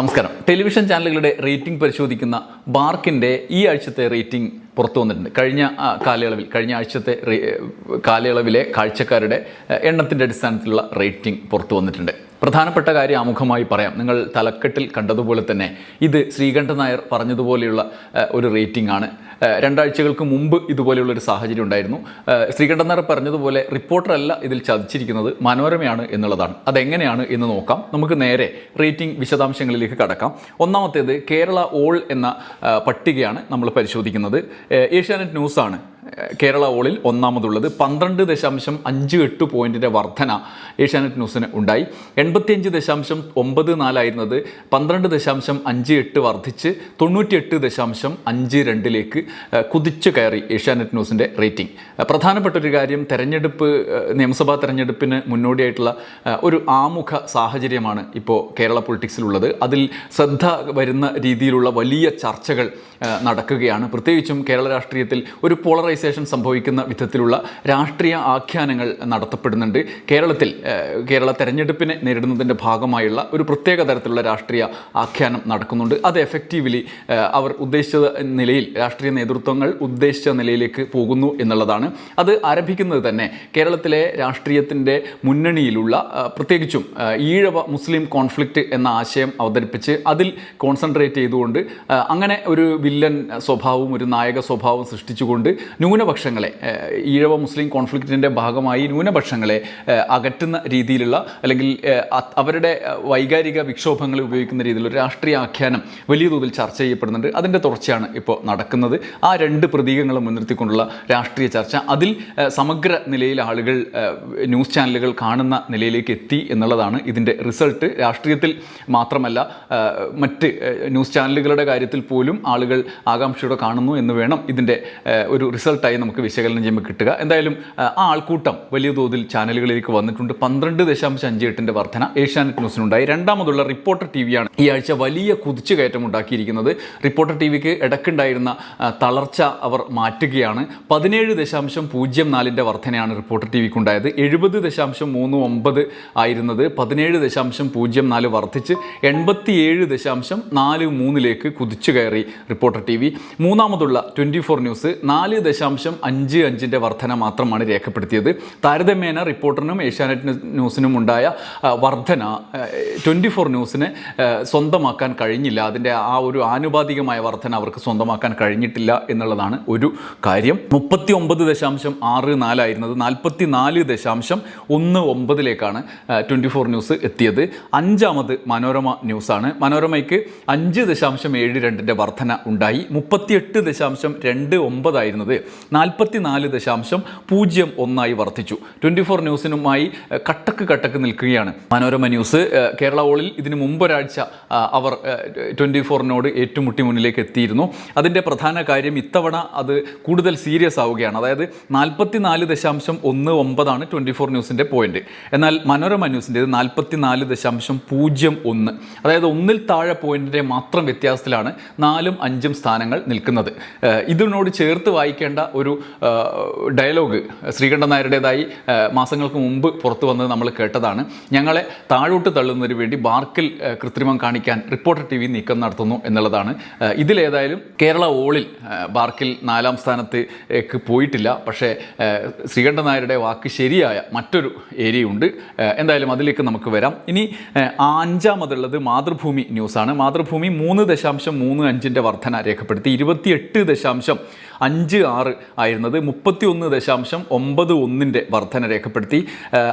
നമസ്കാരം. ടെലിവിഷൻ ചാനലുകളുടെ റേറ്റിംഗ് പരിശോധിക്കുന്ന ബാർക്കിന്റെ ഈ ആഴ്ചത്തെ റേറ്റിംഗ് പുറത്തു വന്നിട്ടുണ്ട്. കഴിഞ്ഞ കാലയളവിൽ കഴിഞ്ഞ ആഴ്ചത്തെ കാലയളവിലെ കാഴ്ചക്കാരുടെ എണ്ണത്തിന്റെ അടിസ്ഥാനത്തിലുള്ള റേറ്റിംഗ് പുറത്തു വന്നിട്ടുണ്ട്. പ്രധാനപ്പെട്ട കാര്യം ആമുഖമായി പറയാം. നിങ്ങൾ തലക്കെട്ടിൽ കണ്ടതുപോലെ തന്നെ ഇത് ശ്രീകണ്ഠൻ നായർ പറഞ്ഞതുപോലെയുള്ള ഒരു റേറ്റിംഗ് ആണ്. രണ്ടാഴ്ചകൾക്ക് മുമ്പ് ഇതുപോലെയുള്ള ഒരു സാഹചര്യം ഉണ്ടായിരുന്നു. ശ്രീകണ്ഠൻ നായർ പറഞ്ഞതുപോലെ റിപ്പോർട്ടറല്ല ഇതിൽ ചതിച്ചിരിക്കുന്നത് മനോരമയാണ് എന്നുള്ളതാണ്. അതെങ്ങനെയാണ് എന്ന് നോക്കാം. നമുക്ക് നേരെ റേറ്റിംഗ് വിശദാംശങ്ങളിലേക്ക് കടക്കാം. ഒന്നാമത്തേത് കേരള ഓൾ എന്ന പട്ടികയാണ് നമ്മൾ പരിശോധിക്കുന്നത്. ഏഷ്യാനെറ്റ് ന്യൂസാണ്. കേരള ഓളിൽ ഒന്നാമതുള്ളത് പന്ത്രണ്ട് ദശാംശം അഞ്ച് എട്ട് പോയിന്റിന്റെ വർധന ഏഷ്യാനെറ്റ് ന്യൂസിന് ഉണ്ടായി. എൺപത്തിയഞ്ച് ദശാംശം ഒമ്പത് നാലായിരുന്നത് പന്ത്രണ്ട് ദശാംശം അഞ്ച് എട്ട് വർദ്ധിച്ച് തൊണ്ണൂറ്റിയെട്ട് ദശാംശം അഞ്ച് രണ്ടിലേക്ക് കുതിച്ചു കയറി ഏഷ്യാനെറ്റ് ന്യൂസിന്റെ റേറ്റിംഗ്. പ്രധാനപ്പെട്ട ഒരു കാര്യം തെരഞ്ഞെടുപ്പ് നിയമസഭാ തെരഞ്ഞെടുപ്പിന് മുന്നോടിയായിട്ടുള്ള ഒരു ആമുഖ സാഹചര്യമാണ് ഇപ്പോൾ കേരള പൊളിറ്റിക്സിലുള്ളത്. അതിൽ ശ്രദ്ധ വരുന്ന രീതിയിലുള്ള വലിയ ചർച്ചകൾ നടക്കുകയാണ്. പ്രത്യേകിച്ചും കേരള രാഷ്ട്രീയത്തിൽ ഒരു പോളറൈസേഷൻ സംഭവിക്കുന്ന വിധത്തിലുള്ള രാഷ്ട്രീയ ആഖ്യാനങ്ങൾ നടത്തപ്പെടുന്നുണ്ട്. കേരളത്തിൽ കേരള തെരഞ്ഞെടുപ്പിനെ നേരിടുന്നതിന്റെ ഭാഗമായുള്ള ഒരു പ്രത്യേക തരത്തിലുള്ള രാഷ്ട്രീയ ആഖ്യാനം നടക്കുന്നുണ്ട്. അത് എഫക്റ്റീവ്ലി അവർ ഉദ്ദേശിച്ച നിലയിൽ രാഷ്ട്രീയ നേതൃത്വങ്ങൾ ഉദ്ദേശിച്ച നിലയിലേക്ക് പോകുന്നു എന്നുള്ളതാണ്. അത് ആരംഭിക്കുന്നത് തന്നെ കേരളത്തിലെ രാഷ്ട്രീയത്തിന്റെ മുന്നണിയിലുള്ള പ്രത്യേകിച്ചും ഈഴവ മുസ്ലിം കോൺഫ്ലിക്റ്റ് എന്ന ആശയം അവതരിപ്പിച്ച് അതിൽ കോൺസെൻട്രേറ്റ് ചെയ്തുകൊണ്ട് അങ്ങനെ ഒരു വില്ലൻ സ്വഭാവവും ഒരു നായക സ്വഭാവവും സൃഷ്ടിച്ചുകൊണ്ട് ന്യൂനപക്ഷങ്ങളെ ഈഴവ മുസ്ലിം കോൺഫ്ലിക്റ്റിന്റെ ഭാഗമായി ന്യൂനപക്ഷങ്ങളെ അകറ്റുന്ന രീതിയിലുള്ള അല്ലെങ്കിൽ അവരുടെ വൈകാരിക വിക്ഷോഭങ്ങൾ ഉപയോഗിക്കുന്ന രീതിയിലുള്ള രാഷ്ട്രീയ ആഖ്യാനം വലിയ തോതിൽ ചർച്ച ചെയ്യപ്പെടുന്നുണ്ട്. അതിന്റെ തുടർച്ചയാണ് ഇപ്പോൾ നടക്കുന്നത്. ആ രണ്ട് പ്രതീകങ്ങളും മുൻനിർത്തിക്കൊണ്ടുള്ള രാഷ്ട്രീയ ചർച്ച. അതിൽ സമഗ്ര നിലയിൽ ആളുകൾ ന്യൂസ് ചാനലുകൾ കാണുന്ന നിലയിലേക്ക് എത്തി എന്നുള്ളതാണ് ഇതിന്റെ റിസൾട്ട്. രാഷ്ട്രീയത്തിൽ മാത്രമല്ല മറ്റ് ന്യൂസ് ചാനലുകളുടെ കാര്യത്തിൽ പോലും ആളുകൾ ആകാംക്ഷയോടെ കാണുന്നു എന്ന് വേണം ഇതിന്റെ ഒരു ഒരു റിസൾട്ടായി നമുക്ക് വിശകലനം ചെയ്യുമ്പോൾ കിട്ടുക. എന്തായാലും ആ, ആൾക്കൂട്ടം വലിയ തോതിൽ ചാനലുകളിലേക്ക് വന്നിട്ടുണ്ട്. പന്ത്രണ്ട് ദശാംശം അഞ്ച് എട്ടിന്റെ വർധന ഏഷ്യാനെറ്റ് ന്യൂസിനുണ്ടായി. രണ്ടാമതുള്ള റിപ്പോർട്ടർ ടി വിയാണ് ഈ ആഴ്ച വലിയ കുതിച്ചുകയറ്റം ഉണ്ടാക്കിയിരിക്കുന്നത്. റിപ്പോർട്ടർ ടി വിക്ക് ഇടക്കുണ്ടായിരുന്ന തളർച്ച അവർ മാറ്റുകയാണ്. പതിനേഴ് ദശാംശം പൂജ്യം നാലിന്റെ വർധനയാണ് റിപ്പോർട്ടർ ടി വിക്ക് ഉണ്ടായത് എഴുപത് ദശാംശം മൂന്ന് ഒമ്പത് ആയിരുന്നത് പതിനേഴ് ദശാംശം പൂജ്യം നാല് വർദ്ധിച്ച് എൺപത്തിയേഴ് ദശാംശം നാല് മൂന്നിലേക്ക് കുതിച്ചു കയറി റിപ്പോർട്ടർ ടി വി മൂന്നാമതുള്ള ട്വന്റി ഫോർ ന്യൂസ് നാല് അഞ്ച് അഞ്ചിന്റെ വർധന മാത്രമാണ് രേഖപ്പെടുത്തിയത്. താരതമ്യേന റിപ്പോർട്ടറിനും ഏഷ്യാനെറ്റ് ന്യൂസിനും ഉണ്ടായ വർധന ട്വന്റി ഫോർ ന്യൂസിന് സ്വന്തമാക്കാൻ കഴിഞ്ഞില്ല. അതിന്റെ ആ ഒരു ആനുപാതികമായ വർധന അവർക്ക് സ്വന്തമാക്കാൻ കഴിഞ്ഞിട്ടില്ല എന്നുള്ളതാണ് ഒരു കാര്യം. മുപ്പത്തി ഒമ്പത് ദശാംശം ആറ് നാലായിരുന്നത് നാൽപ്പത്തി നാല് ദശാംശം ഒന്ന് ഒമ്പതിലേക്കാണ് ട്വന്റി ഫോർ ന്യൂസ് എത്തിയത്. അഞ്ചാമത് മനോരമ ന്യൂസാണ്. മനോരമയ്ക്ക് അഞ്ച് ദശാംശം ഏഴ് രണ്ടിന്റെ വർധന ഉണ്ടായി. മുപ്പത്തിയെട്ട് ദശാംശം രണ്ട് ഒമ്പതായിരുന്നത് നാൽപ്പത്തി നാല് ദശാംശം പൂജ്യം ഒന്നായി വർദ്ധിച്ചു. ട്വന്റി ഫോർ ന്യൂസിനുമായി കട്ടക്ക് കട്ടക്ക് നിൽക്കുകയാണ്. മനോരമ ന്യൂസ് കേരള ഹോളിൽ ഇതിനു മുമ്പൊരാഴ്ച അവർ ട്വന്റി ഫോറിനോട് ഏറ്റുമുട്ടി മുന്നിലേക്ക് എത്തിയിരുന്നു. അതിന്റെ പ്രധാന കാര്യം ഇത്തവണ അത് കൂടുതൽ സീരിയസ് ആവുകയാണ്. അതായത് നാൽപ്പത്തി നാല് ദശാംശം ഒന്ന് ഒമ്പതാണ് ട്വന്റി ഫോർ ന്യൂസിന്റെ പോയിന്റ്. എന്നാൽ മനോരമ ന്യൂസിന്റെ നാൽപ്പത്തി നാല് ദശാംശം പൂജ്യം ഒന്ന്. അതായത് ഒന്നിൽ താഴെ പോയിന്റിന്റെ മാത്രം വ്യത്യാസത്തിലാണ് നാലും അഞ്ചും സ്ഥാനങ്ങൾ നിൽക്കുന്നത്. ഇതിനോട് ചേർത്ത് വായിക്കേണ്ട ഒരു ഡയലോഗ് ശ്രീകണ്ഠൻ നായരുടേതായി മാസങ്ങൾക്ക് മുമ്പ് പുറത്തു വന്നത് നമ്മൾ കേട്ടതാണ്. ഞങ്ങളെ താഴോട്ട് തള്ളുന്നതിന് വേണ്ടി ബാർക്കിൽ കൃത്രിമം കാണിക്കാൻ റിപ്പോർട്ടർ ടി വി നീക്കം നടത്തുന്നു എന്നുള്ളതാണ്. ഇതിലേതായാലും കേരള ഓളിൽ ബാർക്കിൽ നാലാം സ്ഥാനത്തേക്ക് പോയിട്ടില്ല. പക്ഷേ ശ്രീകണ്ഠൻ നായരുടെ വാക്ക് ശരിയായ മറ്റൊരു ഏരിയയുണ്ട്. എന്തായാലും അതിലേക്ക് നമുക്ക് വരാം. ഇനി അഞ്ചാമതുള്ളത് മാതൃഭൂമി ന്യൂസാണ്. മാതൃഭൂമി മൂന്ന് ദശാംശം മൂന്ന് അഞ്ചിന്റെ വർധന രേഖപ്പെടുത്തി. ഇരുപത്തിയെട്ട് ദശാംശം അഞ്ച് ആറ് ആയിരുന്നത് മുപ്പത്തി ഒന്ന് ദശാംശം ഒമ്പത് ഒന്നിന്റെ വർധന രേഖപ്പെടുത്തി.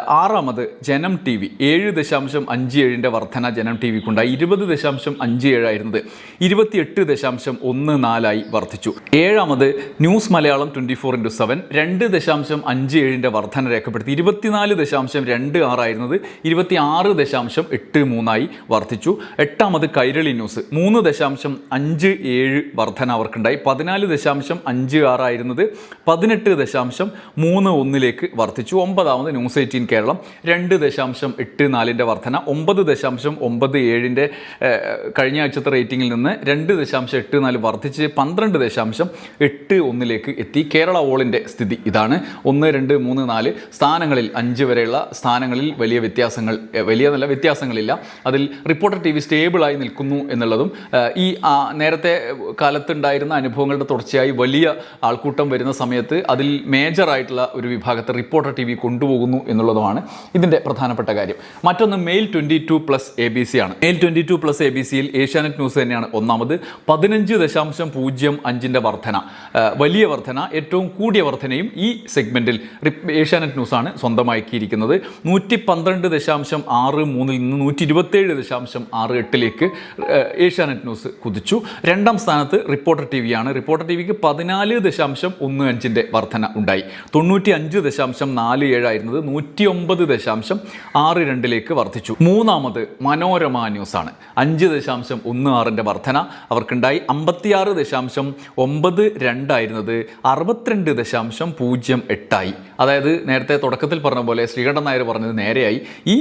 ആറാമത് ജനം ടി വി. ഏഴ് ദശാംശം അഞ്ച് ഏഴിന്റെ വർധന ജനം ടി വിക്കുണ്ടായി ഇരുപത് ദശാംശം അഞ്ച് ഏഴായിരുന്നത് ഇരുപത്തിയെട്ട് ദശാംശം ഒന്ന് നാലായി വർദ്ധിച്ചു ഏഴാമത് news Malayalam twenty four into seven. രണ്ട് ദശാംശം അഞ്ച് ഏഴിന്റെ വർധന രേഖപ്പെടുത്തി. ഇരുപത്തിനാല് ദശാംശം രണ്ട് ആറായിരുന്നത് ഇരുപത്തി ആറ് ദശാംശം എട്ട് മൂന്നായി വർദ്ധിച്ചു എട്ടാമത് കൈരളി ന്യൂസ്. മൂന്ന് ദശാംശം അഞ്ച് ഏഴ് വർധന അവർക്കുണ്ടായി. പതിനാല് ദശാംശം അഞ്ച് ആറായിരുന്നത് പതിനെട്ട് ദശാംശം മൂന്ന് ഒന്നിലേക്ക് വർദ്ധിച്ചു. ഒമ്പതാമത് ന്യൂസ് എയ്റ്റീൻ കേരളം. രണ്ട് ദശാംശം എട്ട് നാലിന്റെ വർധന. ഒമ്പത് ദശാംശം ഒമ്പത് ഏഴിന്റെ കഴിഞ്ഞ ആഴ്ചത്തെ റേറ്റിംഗിൽ നിന്ന് രണ്ട് ദശാംശം എട്ട് നാല് വർദ്ധിച്ച് പന്ത്രണ്ട് ദശാംശം എട്ട് ഒന്നിലേക്ക് എത്തി. കേരള ഓളിന്റെ സ്ഥിതി ഇതാണ്. ഒന്ന് രണ്ട് മൂന്ന് നാല് സ്ഥാനങ്ങളിൽ അഞ്ച് വരെയുള്ള സ്ഥാനങ്ങളിൽ വലിയ വ്യത്യാസങ്ങൾ വലിയ നല്ല വ്യത്യാസങ്ങളില്ല. അതിൽ റിപ്പോർട്ടർ ടി വി സ്റ്റേബിളായി നിൽക്കുന്നു എന്നുള്ളതും ഈ നേരത്തെ കാലത്തുണ്ടായിരുന്ന അനുഭവങ്ങളുടെ തുടർച്ചയായി വലിയ ആൾക്കൂട്ടം വരുന്ന സമയത്ത് അതിൽ മേജറായിട്ടുള്ള ഒരു വിഭാഗത്തെ റിപ്പോർട്ടർ ടി വി കൊണ്ടുപോകുന്നു എന്നുള്ളതുമാണ് ഇതിന്റെ പ്രധാനപ്പെട്ട കാര്യം. മറ്റൊന്ന് male twenty two plus A B C ആണ്. Male twenty two plus A B സിയിൽ ഏഷ്യാനെറ്റ് ന്യൂസ് തന്നെയാണ് ഒന്നാമത്. പതിനഞ്ച് ദശാംശം പൂജ്യം അഞ്ചിന്റെ വർധന. വലിയ വർധന ഏറ്റവും കൂടിയ വർധനയും ഈ സെഗ്മെന്റിൽ ഏഷ്യാനെറ്റ് ന്യൂസാണ് സ്വന്തമാക്കിയിരിക്കുന്നത്. നൂറ്റി പന്ത്രണ്ട് ദശാംശം ആറ് മൂന്നിൽ നിന്ന് നൂറ്റി ഇരുപത്തേഴ് ദശാംശം ആറ് എട്ടിലേക്ക് ഏഷ്യാനെറ്റ് ന്യൂസ് കുതിച്ചു. രണ്ടാം സ്ഥാനത്ത് റിപ്പോർട്ടർ ടി വിയാണ് റിപ്പോർട്ടർ ടി വിക്ക് പതിനാല് ദശാംശം ഒന്ന് അഞ്ചിന്റെ വർധന ഉണ്ടായി. തൊണ്ണൂറ്റി അഞ്ച് ദശാംശം നാല് ഏഴായിരുന്നത് നൂറ്റി ഒമ്പത് ദശാംശം ആറ് രണ്ടിലേക്ക് വർദ്ധിച്ചു. മൂന്നാമത് മനോരമ ന്യൂസാണ്. അഞ്ച് ദശാംശം ഒന്ന് ആറിന്റെ വർധന അവർക്കുണ്ടായി. അമ്പത്തിയാറ് ദശാംശം ഒമ്പത് രണ്ടായിരുന്നത് അറുപത്തിരണ്ട് ദശാംശം പൂജ്യം എട്ടായി അതായത് നേരത്തെ തുടക്കത്തിൽ പറഞ്ഞ പോലെ ശ്രീകണ്ഠൻ നായർ പറഞ്ഞത് നേരെയായി. ഈ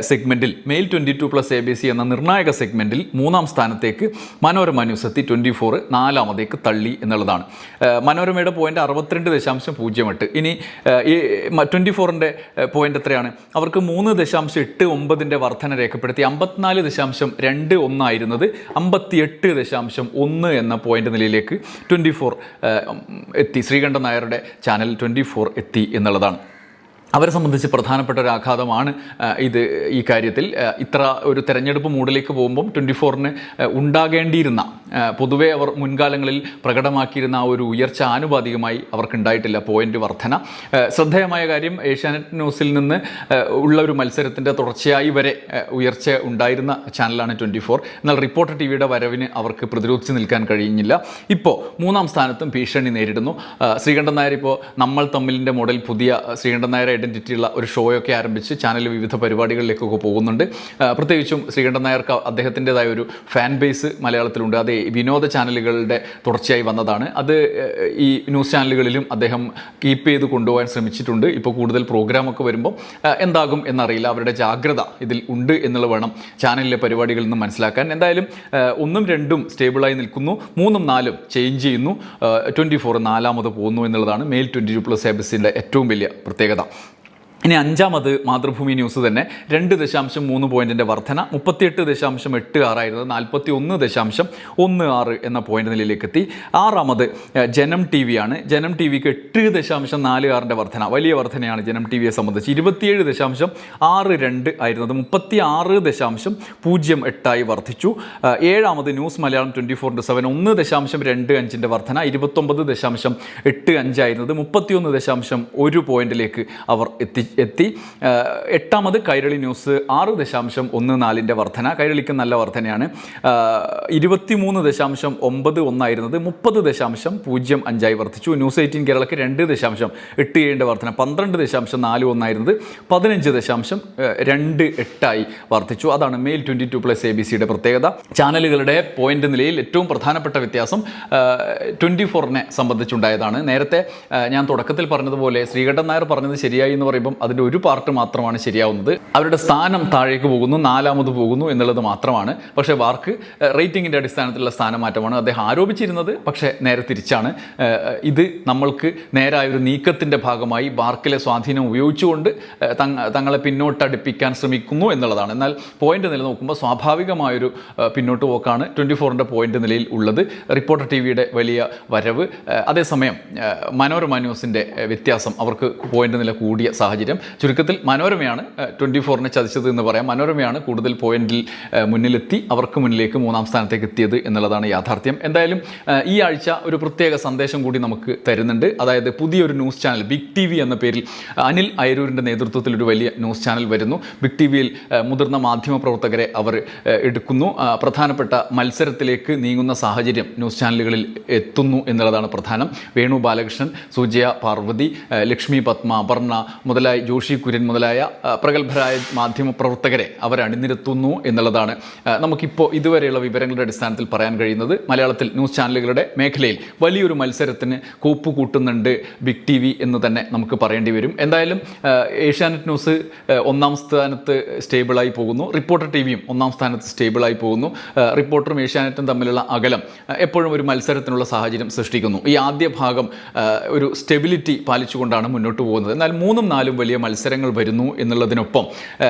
സെഗ്മെന്റിൽ male twenty two plus A B C എന്ന നിർണായക സെഗ്മെന്റിൽ മൂന്നാം സ്ഥാനത്തേക്ക് മനോരമ ന്യൂസ് എത്തി. ട്വന്റി ഫോർ നാലാമതേക്ക് തള്ളി എന്നുള്ളതാണ്. മനോരമയുടെ പോയിന്റ് അറുപത്തിരണ്ട് ദശാംശം പൂജ്യം എട്ട്. ഇനി ഈ ട്വന്റി ഫോറിന്റെ പോയിന്റ് എത്രയാണ്? അവർക്ക് മൂന്ന് ദശാംശം എട്ട് ഒമ്പതിന്റെ വർധന രേഖപ്പെടുത്തി. അമ്പത്തിനാല് ദശാംശം രണ്ട് ഒന്നായിരുന്നത് അമ്പത്തി എട്ട് ദശാംശം ഒന്ന് എന്ന പോയിന്റ് നിലയിലേക്ക് ട്വന്റി ഫോർ എത്തി. ശ്രീകണ്ഠൻ നായരുടെ ചാനൽ ട്വന്റി ഫോർ എത്തി എന്നുള്ളതാണ്. അവരെ സംബന്ധിച്ച് പ്രധാനപ്പെട്ട ഒരു ആഘാതമാണ് ഇത് ഈ കാര്യത്തിൽ. ഇത്ര ഒരു തെരഞ്ഞെടുപ്പ് മൂഡിലേക്ക് പോകുമ്പം ട്വന്റി ഫോറിന് ഉണ്ടാകേണ്ടിയിരുന്ന പൊതുവെ അവർ മുൻകാലങ്ങളിൽ പ്രകടമാക്കിയിരുന്ന ആ ഒരു ഉയർച്ച ആനുപാതികമായി അവർക്കുണ്ടായിട്ടില്ല പോയിന്റ് വർധന. ശ്രദ്ധേയമായ കാര്യം ഏഷ്യാനെറ്റ് ന്യൂസിൽ നിന്ന് ഉള്ള ഒരു മത്സരത്തിന്റെ തുടർച്ചയായി വരെ ഉയർച്ച ഉണ്ടായിരുന്ന ചാനലാണ് ട്വന്റി ഫോർ എന്നാൽ റിപ്പോർട്ടർ ടി വിയുടെ വരവിന് അവർക്ക് പ്രതിരോധിച്ച് നിൽക്കാൻ കഴിയുന്നില്ല ഇപ്പോൾ മൂന്നാം സ്ഥാനത്തും ഭീഷണി നേരിടുന്നു. ശ്രീകണ്ഠൻ നായർ ഇപ്പോൾ നമ്മൾ തമ്മിലിന്റെ മോഡൽ പുതിയ ശ്രീകണ്ഠൻ നായർ ഐഡന്റിറ്റി ഉള്ള ഒരു ഷോയൊക്കെ ആരംഭിച്ച് ചാനലിൽ വിവിധ പരിപാടികളിലേക്കൊക്കെ പോകുന്നുണ്ട്. പ്രത്യേകിച്ചും ശ്രീകണ്ഠൻ നായർക്ക് അദ്ദേഹത്തിന്റെതായ ഒരു ഫാൻ ബേസ് മലയാളത്തിലുണ്ട്. അത് വിനോദ ചാനലുകളുടെ തുടർച്ചയായി വന്നതാണ്. അത് ഈ ന്യൂസ് ചാനലുകളിലും അദ്ദേഹം കീപ്പ് ചെയ്ത് കൊണ്ടുപോകാൻ ശ്രമിച്ചിട്ടുണ്ട്. ഇപ്പോൾ കൂടുതൽ പ്രോഗ്രാമൊക്കെ വരുമ്പോൾ എന്താകും എന്നറിയില്ല. അവരുടെ ജാഗ്രത ഇതിൽ ഉണ്ട് എന്നുള്ള വേണം ചാനലിലെ പരിപാടികളിൽ നിന്ന് മനസ്സിലാക്കാൻ. എന്തായാലും ഒന്നും രണ്ടും സ്റ്റേബിളായി നിൽക്കുന്നു. മൂന്നും നാലും ചേഞ്ച് ചെയ്യുന്നു. ട്വന്റി ഫോർ നാലാമത് പോകുന്നു എന്നുള്ളതാണ്. മെയിൽ ട്വന്റി ടു പ്ലസ് എബസിന്റെ ഏറ്റവും വലിയ പ്രത്യേകത. ഇനി അഞ്ചാമത് മാതൃഭൂമി ന്യൂസ് തന്നെ. രണ്ട് ദശാംശം മൂന്ന് പോയിന്റിന്റെ വർധന മുപ്പത്തിയെട്ട് ദശാംശം എട്ട് ആറായിരുന്നത് നാൽപ്പത്തി ഒന്ന് ദശാംശം ഒന്ന് ആറ് എന്ന പോയിന്റ് നിലയിലേക്ക് എത്തി ആറാമത് ജനം ടി വി ആണ്. ജനം ടി വിക്ക് എട്ട് ദശാംശം നാല് ആറിന്റെ വർധന വലിയ വർധനയാണ് ജനം ടി വിയെ സംബന്ധിച്ച്. ഇരുപത്തിയേഴ് ദശാംശം ആറ് രണ്ട് ആയിരുന്നത് മുപ്പത്തി ആറ് ദശാംശം പൂജ്യം എട്ടായി വർദ്ധിച്ചു ഏഴാമത് news Malayalam twenty four into seven ഒന്ന് ദശാംശം രണ്ട് അഞ്ചിന്റെ വർധന ഇരുപത്തൊമ്പത് ദശാംശം എട്ട് അഞ്ചായിരുന്നത് മുപ്പത്തിയൊന്ന് ദശാംശം ഒരു പോയിന്റിലേക്ക് അവർ എത്തി എത്തി. എട്ടാമത് കൈരളി ന്യൂസ് ആറ് ദശാംശം ഒന്ന് നാലിന്റെ വർധന. കൈരളിക്ക് നല്ല വർധനയാണ്. ഇരുപത്തിമൂന്ന് ദശാംശം ഒമ്പത് ഒന്നായിരുന്നത് മുപ്പത് ദശാംശം പൂജ്യം അഞ്ചായി വർദ്ധിച്ചു. ന്യൂസ് എയ്റ്റീൻ കേരളക്ക് രണ്ട് ദശാംശം എട്ട് ഏഴിന്റെ വർധന. പന്ത്രണ്ട് ദശാംശം നാല് ഒന്നായിരുന്നത് പതിനഞ്ച് ദശാംശം രണ്ട് എട്ടായി വർദ്ധിച്ചു. അതാണ് male twenty two plus A B സിയുടെ പ്രത്യേകത. ചാനലുകളുടെ പോയിന്റ് നിലയിൽ ഏറ്റവും പ്രധാനപ്പെട്ട വ്യത്യാസം ട്വന്റി ഫോറിനെ സംബന്ധിച്ചുണ്ടായതാണ്. നേരത്തെ ഞാൻ തുടക്കത്തിൽ പറഞ്ഞതുപോലെ ശ്രീകണ്ഠൻ നായർ പറഞ്ഞത് ശരിയായി എന്ന് പറയുമ്പം അതിന്റെ ഒരു പാർട്ട് മാത്രമാണ് ശരിയാവുന്നത്. അവരുടെ സ്ഥാനം താഴേക്ക് പോകുന്നു നാലാമത് പോകുന്നു എന്നുള്ളത് മാത്രമാണ്. പക്ഷേ വാർക്ക് റേറ്റിംഗിന്റെ അടിസ്ഥാനത്തിലുള്ള സ്ഥാനമാറ്റമാണ് അദ്ദേഹം ആരോപിച്ചിരുന്നത്. പക്ഷേ നേരെ തിരിച്ചാണ്. ഇത് നമ്മൾക്ക് നേരായ ഒരു നീക്കത്തിന്റെ ഭാഗമായി ബാർക്കിലെ സ്വാധീനം ഉപയോഗിച്ചുകൊണ്ട് തങ്ങളെ പിന്നോട്ടടുപ്പിക്കാൻ ശ്രമിക്കുന്നു എന്നുള്ളതാണ്. എന്നാൽ പോയിന്റ് നില നോക്കുമ്പോൾ സ്വാഭാവികമായൊരു പിന്നോട്ട് പോക്കാണ് ട്വന്റി ഫോറിന്റെ പോയിന്റ് നിലയിൽ ഉള്ളത്. റിപ്പോർട്ടർ ടി വിയുടെ വലിയ വരവ്. അതേസമയം മനോരമ ന്യൂസിന്റെ വ്യത്യാസം അവർക്ക് പോയിന്റ് നില കൂടിയ സാഹചര്യം ചുരുക്കത്തിൽ മനോരമയാണ് ട്വന്റി ഫോറിനെ ചതിച്ചത് എന്ന് പറയാം. മനോരമയാണ് കൂടുതൽ പോയിന്റിൽ മുന്നിലെത്തി അവർക്ക് മുന്നിലേക്ക് മൂന്നാം സ്ഥാനത്തേക്ക് എത്തിയത് എന്നുള്ളതാണ് യാഥാർത്ഥ്യം. എന്തായാലും ഈ ആഴ്ച ഒരു പ്രത്യേക സന്ദേശം കൂടി നമുക്ക് തരുന്നുണ്ട്. അതായത് പുതിയൊരു news channel big T V എന്ന പേരിൽ അനിൽ അയരൂരിന്റെ നേതൃത്വത്തിൽ ഒരു വലിയ ന്യൂസ് ചാനൽ വരുന്നു. ബിഗ് ടി വിയിൽ മുതിർന്ന മാധ്യമ പ്രവർത്തകരെ അവർ എടുക്കുന്നു. പ്രധാനപ്പെട്ട മത്സരത്തിലേക്ക് നീങ്ങുന്ന സാഹചര്യം ന്യൂസ് ചാനലുകളിൽ എത്തുന്നു എന്നുള്ളതാണ് പ്രധാനം. വേണു ബാലകൃഷ്ണൻ സുജയ പാർവതി ലക്ഷ്മി പത്മ അപർണ മുതലായ ജോഷി കുര്യൻ മുതലായ പ്രഗത്ഭരായ മാധ്യമ പ്രവർത്തകരെ അവർ അണിനിരത്തുന്നു എന്നുള്ളതാണ്. നമുക്കിപ്പോൾ ഇതുവരെയുള്ള വിവരങ്ങളുടെ അടിസ്ഥാനത്തിൽ പറയാൻ കഴിയുന്നത് മലയാളത്തിൽ ന്യൂസ് ചാനലുകളുടെ മേഖലയിൽ വലിയൊരു മത്സരത്തിന് കൂപ്പ് കൂട്ടുന്നുണ്ട് ബിഗ് ടി വി എന്ന് തന്നെ നമുക്ക് പറയേണ്ടി വരും. എന്തായാലും ഏഷ്യാനെറ്റ് ന്യൂസ് ഒന്നാം സ്ഥാനത്ത് സ്റ്റേബിളായി പോകുന്നു. റിപ്പോർട്ടർ ടി വിയും ഒന്നാം സ്ഥാനത്ത് സ്റ്റേബിളായി പോകുന്നു. റിപ്പോർട്ടറും ഏഷ്യാനെറ്റും തമ്മിലുള്ള അകലം എപ്പോഴും ഒരു മത്സരത്തിനുള്ള സാഹചര്യം സൃഷ്ടിക്കുന്നു. ഈ ആദ്യ ഭാഗം ഒരു സ്റ്റെബിലിറ്റി പാലിച്ചുകൊണ്ടാണ് മുന്നോട്ട് പോകുന്നത്. എന്നാൽ മൂന്നും നാലും വലിയ മത്സരങ്ങൾ വരുന്നു എന്നുള്ളതിനൊപ്പം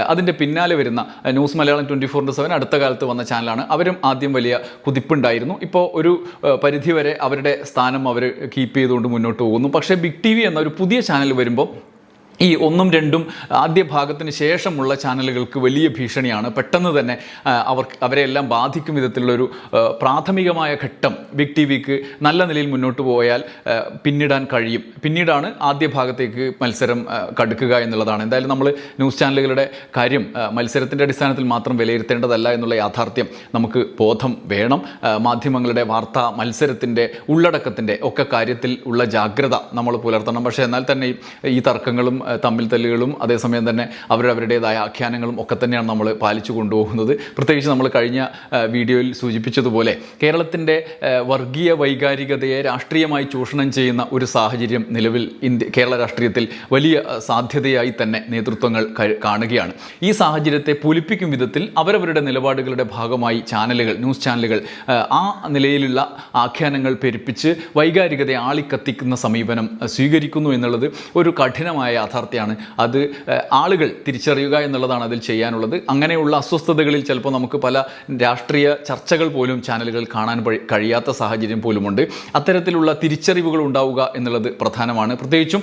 അതിന്റെ പിന്നാലെ വരുന്ന news Malayalam twenty four into seven അടുത്ത കാലത്ത് വന്ന ചാനലാണ്. അവരും ആദ്യം വലിയ കുതിപ്പുണ്ടായിരുന്നു. ഇപ്പോൾ ഒരു പരിധിവരെ അവരുടെ സ്ഥാനം അവർ കീപ്പ് ചെയ്തുകൊണ്ട് മുന്നോട്ട് പോകുന്നു. പക്ഷേ ബിഗ് ടി വി എന്ന ഒരു പുതിയ ചാനൽ വരുമ്പോൾ ഈ ഒന്നും രണ്ടും ആദ്യ ഭാഗത്തിന് ശേഷമുള്ള ചാനലുകൾക്ക് വലിയ ഭീഷണിയാണ്. പെട്ടെന്ന് തന്നെ അവർക്ക് അവർ അവരെല്ലാം ബാധിക്കും വിധത്തിലുള്ളൊരു പ്രാഥമികമായ ഘട്ടം ബിഗ് ടി വിക്ക് നല്ല നിലയിൽ മുന്നോട്ട് പോയാൽ പിന്നിടാൻ കഴിയും. പിന്നീടാണ് ആദ്യ ഭാഗത്തേക്ക് മത്സരം കടുക്കുക എന്നുള്ളതാണ്. എന്തായാലും നമ്മൾ ന്യൂസ് ചാനലുകളുടെ കാര്യം മത്സരത്തിന്റെ അടിസ്ഥാനത്തിൽ മാത്രം വിലയിരുത്തേണ്ടതല്ല എന്നുള്ള യാഥാർത്ഥ്യം നമുക്ക് ബോധം വേണം. മാധ്യമങ്ങളുടെ വാർത്താ മത്സരത്തിന്റെ ഉള്ളടക്കത്തിന്റെ ഒക്കെ കാര്യത്തിൽ ഉള്ള ജാഗ്രത നമ്മൾ പുലർത്തണം. പക്ഷേ എന്നാൽ തന്നെ ഈ തർക്കങ്ങളും തമ്മിൽ തല്ലുകളും അതേസമയം തന്നെ അവരവരുടേതായ ആഖ്യാനങ്ങളും ഒക്കെ തന്നെയാണ് നമ്മൾ പാലിച്ചു കൊണ്ടുപോകുന്നത്. പ്രത്യേകിച്ച് നമ്മൾ കഴിഞ്ഞ വീഡിയോയിൽ സൂചിപ്പിച്ചതുപോലെ കേരളത്തിന്റെ വർഗീയ വൈകാരികതയെ രാഷ്ട്രീയമായി ചൂഷണം ചെയ്യുന്ന ഒരു സാഹചര്യം നിലവിൽ ഇന്ത്യ കേരള രാഷ്ട്രീയത്തിൽ വലിയ സാധ്യതയായി തന്നെ നേതൃത്വങ്ങൾ കാണുകയാണ്. ഈ സാഹചര്യത്തെ പൊലിപ്പിക്കും വിധത്തിൽ അവരവരുടെ നിലപാടുകളുടെ ഭാഗമായി ചാനലുകൾ ന്യൂസ് ചാനലുകൾ ആ, നിലയിലുള്ള ആഖ്യാനങ്ങൾ പെരുപ്പിച്ച് വൈകാരികതയെ ആളിക്കത്തിക്കുന്ന സമീപനം സ്വീകരിക്കുന്നു എന്നുള്ളത് ഒരു കഠിനമായ യാഥാർത്ഥ്യമാണ്. അത് ആളുകൾ തിരിച്ചറിയുക എന്നുള്ളതാണ് അതിൽ ചെയ്യാനുള്ളത്. അങ്ങനെയുള്ള അസ്വസ്ഥതകളിൽ ചിലപ്പോൾ നമുക്ക് പല രാഷ്ട്രീയ ചർച്ചകൾ പോലും ചാനലുകൾ കാണാൻ കഴിയാത്ത സാഹചര്യം പോലുമുണ്ട്. അത്തരത്തിലുള്ള തിരിച്ചറിവുകൾ ഉണ്ടാവുക എന്നുള്ളത് പ്രധാനമാണ്. പ്രത്യേകിച്ചും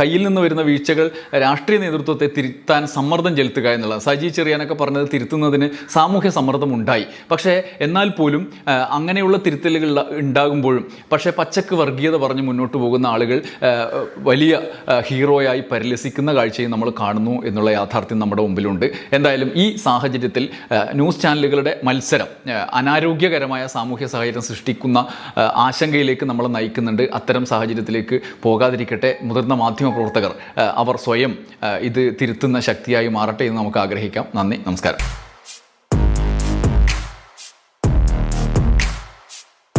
കയ്യിൽ നിന്ന് വരുന്ന വീഴ്ചകൾ രാഷ്ട്രീയ നേതൃത്വത്തെ തിരുത്താൻ സമ്മർദ്ദം ചെലുത്തുക എന്നുള്ളത് സജി ചെറിയാനൊക്കെ പറഞ്ഞത് തിരുത്തുന്നതിന് സാമൂഹ്യ സമ്മർദ്ദം ഉണ്ടായി. പക്ഷേ എന്നാൽ പോലും അങ്ങനെയുള്ള തിരുത്തലുകൾ ഉണ്ടാകുമ്പോഴും പക്ഷേ പച്ചക്ക് വർഗീയത പറഞ്ഞ് മുന്നോട്ട് പോകുന്ന ആളുകൾ വലിയ ആ, ഹീറോയായി പരിലസിക്കുന്ന കാഴ്ചയും നമ്മൾ കാണുന്നു എന്നുള്ള യാഥാർത്ഥ്യം നമ്മുടെ മുമ്പിലുണ്ട്. എന്തായാലും ഈ സാഹചര്യത്തിൽ ന്യൂസ് ചാനലുകളുടെ മത്സരം അനാരോഗ്യകരമായ സാമൂഹ്യ സാഹചര്യം സൃഷ്ടിക്കുന്ന ആശങ്കയിലേക്ക് നമ്മൾ നയിക്കുന്നുണ്ട്. അത്തരം സാഹചര്യത്തിലേക്ക് പോകാതിരിക്കട്ടെ. മുതിർന്ന മാധ്യമ പ്രവർത്തകർ അവർ സ്വയം ഇത് തിരുത്തുന്ന ശക്തിയായി മാറട്ടെ എന്ന് നമുക്ക് ആഗ്രഹിക്കാം. നന്ദി നമസ്കാരം.